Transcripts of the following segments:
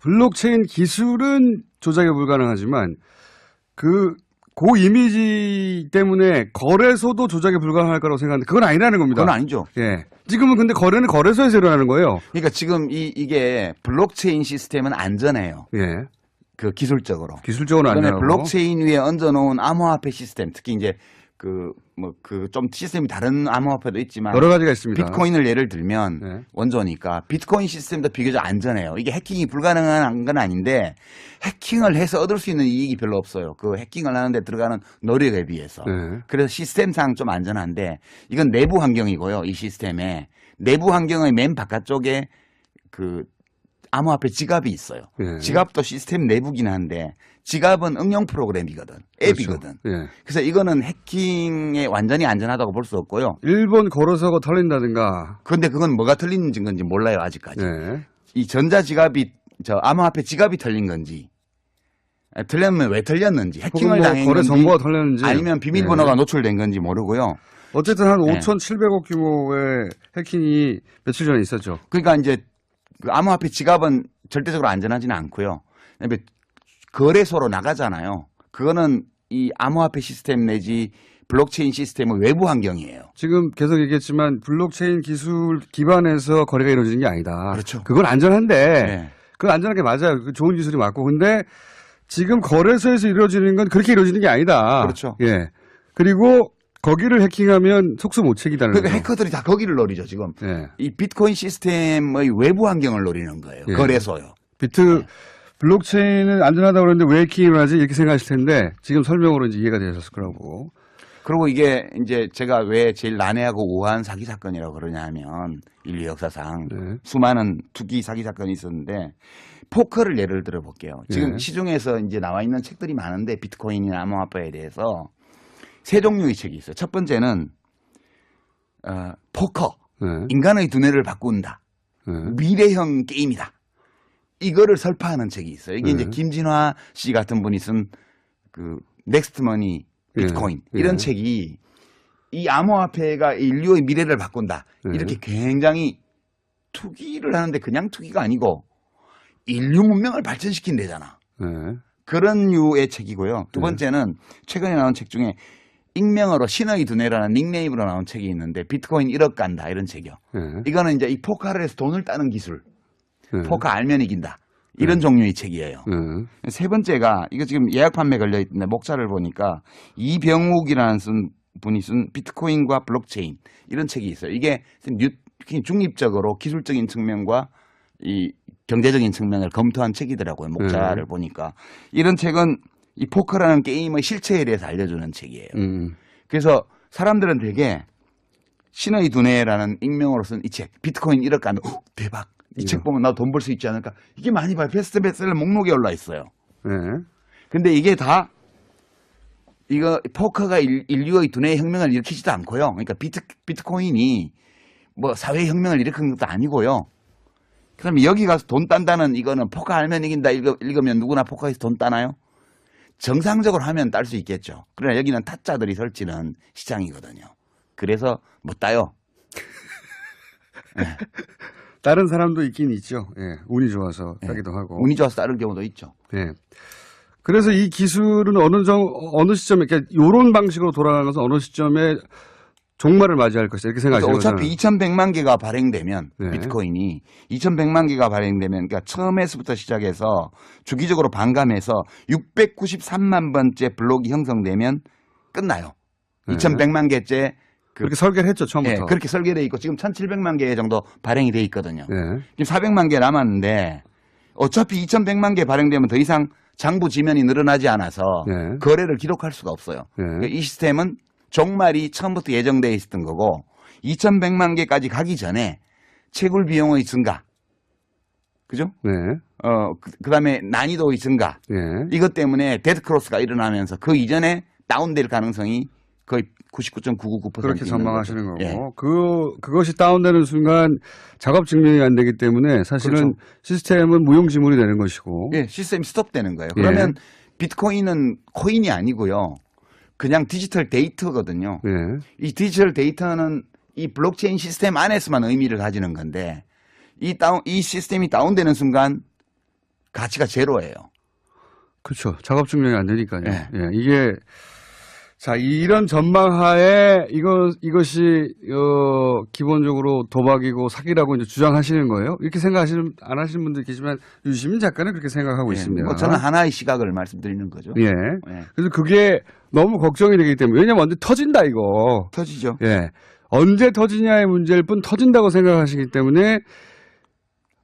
블록체인 기술은 조작이 불가능하지만 그 고 이미지 때문에 거래소도 조작이 불가능할 거라고 생각하는데 그건 아니라는 겁니다. 그건 아니죠. 예. 지금은 근데 거래는 거래소에서 일어나는 거예요. 그러니까 지금 이 이게 블록체인 시스템은 안전해요. 예. 그 기술적으로. 기술적으로 안전하고. 블록체인 위에 얹어놓은 암호화폐 시스템, 특히 이제 그 뭐 그 좀 시스템이 다른 암호화폐도 있지만 여러 가지가 있습니다. 비트코인을 예를 들면 네. 원조니까 비트코인 시스템도 비교적 안전해요. 이게 해킹이 불가능한 건 아닌데 해킹을 해서 얻을 수 있는 이익이 별로 없어요. 그 해킹을 하는데 들어가는 노력에 비해서. 네. 그래서 시스템상 좀 안전한데 이건 내부 환경이고요. 이 시스템에 내부 환경의 맨 바깥쪽에 그 암호화폐 지갑이 있어요. 예. 지갑도 시스템 내부긴 한데 지갑은 응용 프로그램이거든. 앱이거든. 그렇죠. 예. 그래서 이거는 해킹에 완전히 안전하다고 볼 수 없고요. 일본 거래소가 털린다든가. 그런데 그건 뭐가 틀린 건지 몰라요 아직까지. 예. 이 전자 지갑이 저 암호화폐 지갑이 털린 건지 아, 틀렸면 왜 털렸는지 혹은 해킹을 뭐 당했는지 거래 정보가 털렸는지 아니면 비밀번호가 예. 노출된 건지 모르고요. 어쨌든 한 네. 5,700억 규모의 해킹이 며칠 전에 있었죠. 그러니까 이제 그 암호화폐 지갑은 절대적으로 안전하지는 않고요. 그다음에 거래소로 나가잖아요. 그거는 이 암호화폐 시스템 내지 블록체인 시스템의 외부 환경이에요. 지금 계속 얘기했지만 블록체인 기술 기반에서 거래가 이루어지는 게 아니다. 그렇죠. 그건 안전한데 네. 그건 안전한 게 맞아요. 그 좋은 기술이 맞고 근데 지금 거래소에서 이루어지는 건 그렇게 이루어지는 게 아니다. 그렇죠. 예. 그리고 거기를 해킹하면 속수 못 채기다는 그러니까 거죠. 해커들이 다 거기를 노리죠 지금. 예. 이 비트코인 시스템의 외부 환경을 노리는 거예요. 예. 거래소요. 비트 블록체인은 안전하다고 그러는데 왜 해킹을 하지 이렇게 생각하실 텐데 지금 설명으로 이제 이해가 되셨을 거라고. 그리고 이게 이제 제가 왜 제일 난해하고 우아한 사기 사건이라고 그러냐 하면 인류 역사상 네. 수많은 투기 사기 사건이 있었는데 포커를 예를 들어 볼게요. 지금 네. 시중에서 이제 나와 있는 책들이 많은데 비트코인이나 암호화폐에 대해서 세 종류의 책이 있어요. 첫 번째는 어, 포커 네. 인간의 두뇌를 바꾼다. 네. 미래형 게임이다. 이거를 설파하는 책이 있어요. 이게 네. 이제 김진화 씨 같은 분이 쓴 그 넥스트머니 비트코인 예. 이런 예. 책이 이 암호화폐가 인류의 미래를 바꾼다. 예. 이렇게 굉장히 투기를 하는데 그냥 투기가 아니고 인류 문명을 발전시킨대잖아. 네. 그런 류의 책이고요. 두 네. 번째는 최근에 나온 책 중에 익명으로 신의 두뇌라는 닉네임으로 나온 책이 있는데 비트코인 1억 간다 이런 책이요. 네. 이거는 이제 이 포카를 해서 돈을 따는 기술. 네. 포카 알면 이긴다. 이런 종류의 책이에요. 네. 세 번째가 이거 지금 예약 판매 걸려 있는데 목차를 보니까 이병욱이라는 쓴 분이 쓴 비트코인과 블록체인 이런 책이 있어요. 이게 뉴- 중립적으로 기술적인 측면과 이 경제적인 측면을 검토한 책이더라고요. 목차를 네. 보니까 이런 책은 이 포커라는 게임의 실체에 대해서 알려주는 책이에요. 음. 그래서 사람들은 되게 신의 두뇌라는 익명으로 쓴 이 책, 비트코인 1억 가면 어, 대박. 이 책 보면 나도 돈벌 수 있지 않을까? 이게 많이 봐요. 베스트베스트셀러 목록에 올라 있어요. 네. 근데 이게 다 이거 포커가 일, 인류의 두뇌 혁명을 일으키지도 않고요. 그러니까 비트, 비트코인이 뭐 사회 혁명을 일으킨 것도 아니고요. 그럼 여기 가서 돈 딴다는 이거는 포커 알면 이긴다 읽으, 읽으면 누구나 포커에서 돈 따나요? 정상적으로 하면 딸 수 있겠죠. 그러나 여기는 타짜들이 설치는 시장이거든요. 그래서 못 따요. 다른 사람도 있긴 있죠. 예. 운이 좋아서 따기도 하고. 운이 좋아서 따를 경우도 있죠. 예. 그래서 이 기술은 어느 정 어느 시점에 그러니까 요런 방식으로 돌아가는 것은 어느 시점에 종말을 맞이할 것이다 이렇게 생각하시는 어차피 거잖아요. 2,100만 개가 발행되면 네. 비트코인이 2,100만 개가 발행되면 그러니까 처음에서부터 시작해서 주기적으로 반감해서 693만 번째 블록이 형성되면 끝나요. 네. 2,100만 개째 그 그렇게 설계를 했죠 처음부터. 예, 그렇게 설계돼 있고 지금 1,700만 개 정도 발행이 돼 있거든요. 예. 지금 400만 개 남았는데 어차피 2,100만 개 발행되면 더 이상 장부 지면이 늘어나지 않아서 네. 거래를 기록할 수가 없어요. 네. 그러니까 이 시스템은 종말이 처음부터 예정되어 있었던 거고 2,100만 개까지 가기 전에 채굴 비용의 증가, 그죠? 네. 어, 그, 다음에 난이도의 증가 예. 이것 때문에 데드크로스가 일어나면서 그 이전에 다운될 가능성이 거의 99.999% 그렇게 전망하시는. 거고 예. 그 그것이 다운되는 순간 작업 증명이 안 되기 때문에 사실은 그렇죠. 시스템은 무용지물이 되는 것이고. 예, 시스템이 스톱되는 거예요. 예. 그러면 비트코인은 코인이 아니고요. 그냥 디지털 데이터거든요. 예. 이 디지털 데이터는 이 블록체인 시스템 안에서만 의미를 가지는 건데 이 다운 이 시스템이 다운되는 순간 가치가 제로예요. 그렇죠. 작업 증명이 안 되니까요. 네. 예, 이게 자 이런 전망하에 이거 이것이 어 기본적으로 도박이고 사기라고 이제 주장하시는 거예요. 이렇게 생각하시는 안 하시는 분들 계시지만 유시민 작가는 그렇게 생각하고 예, 있습니다. 뭐 저는 하나의 시각을 말씀드리는 거죠. 예. 예. 그래서 그게 너무 걱정이 되기 때문에 왜냐면 언제 터진다 이거. 터지죠. 예. 언제 터지냐의 문제일 뿐 터진다고 생각하시기 때문에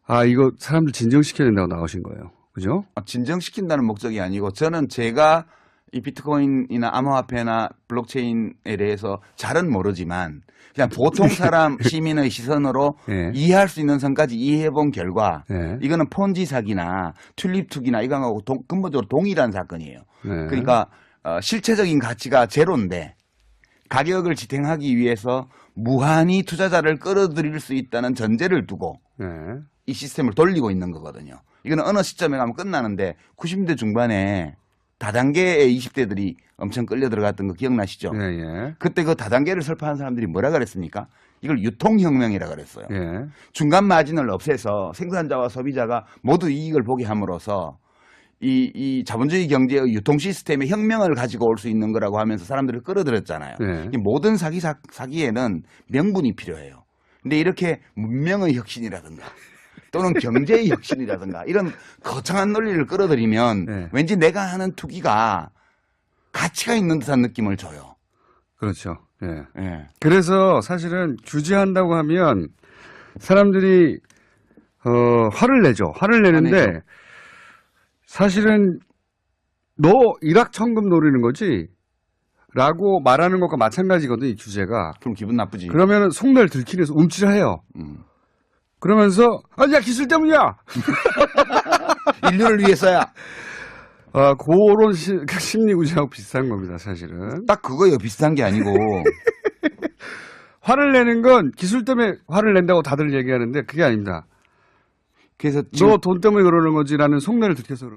아 이거 사람들 진정시켜야 된다고 나오신 거예요. 그죠? 아, 진정시킨다는 목적이 아니고 저는 제가 이 비트코인이나 암호화폐나 블록체인에 대해서 잘은 모르지만 그냥 보통 사람 시민의 시선으로 예. 이해할 수 있는 선까지 이해해 본 결과 예. 이거는 폰지 사기나 튤립 투기나 이거하고 동- 근본적으로 동일한 사건이에요. 네. 그러니까 어, 실체적인 가치가 제로인데 가격을 지탱하기 위해서 무한히 투자자를 끌어들일 수 있다는 전제를 두고 네. 이 시스템을 돌리고 있는 거거든요. 이거는 어느 시점에 가면 끝나는데 90대 중반에 다단계의 20대들이 엄청 끌려 들어갔던 거 기억나시죠? 예, 예. 그때 그 다단계를 설파한 사람들이 뭐라 그랬습니까? 이걸 유통혁명이라 그랬어요. 예. 중간 마진을 없애서 생산자와 소비자가 모두 이익을 보게 함으로써 이, 이 자본주의 경제의 유통 시스템의 혁명을 가지고 올 수 있는 거라고 하면서 사람들을 끌어들였잖아요. 네. 이 모든 사기 사, 사기에는 명분이 필요해요. 근데 이렇게 문명의 혁신이라든가 또는 경제의 혁신이라든가 이런 거창한 논리를 끌어들이면 네. 왠지 내가 하는 투기가 가치가 있는 듯한 느낌을 줘요. 그렇죠. 예. 예. 그래서 사실은 규제한다고 하면 사람들이 어 화를 내죠. 화를 내는데 화내죠. 사실은 너 일확천금 노리는 거지? 라고 말하는 것과 마찬가지거든, 이 규제가. 그럼 기분 나쁘지. 그러면은 속내를 들키기 위해서 움찔해요. 음. 그러면서, 아, 야, 기술 때문이야! 인류를 위해서야. 아, 그런 시- 심리 구조하고 비슷한 겁니다, 사실은. 딱 그거예요. 비슷한 게 아니고. 화를 내는 건 기술 때문에 화를 낸다고 다들 얘기하는데 그게 아닙니다. 그래서 너 돈 때문에 그러는 거지라는 속내를 들켜서 그런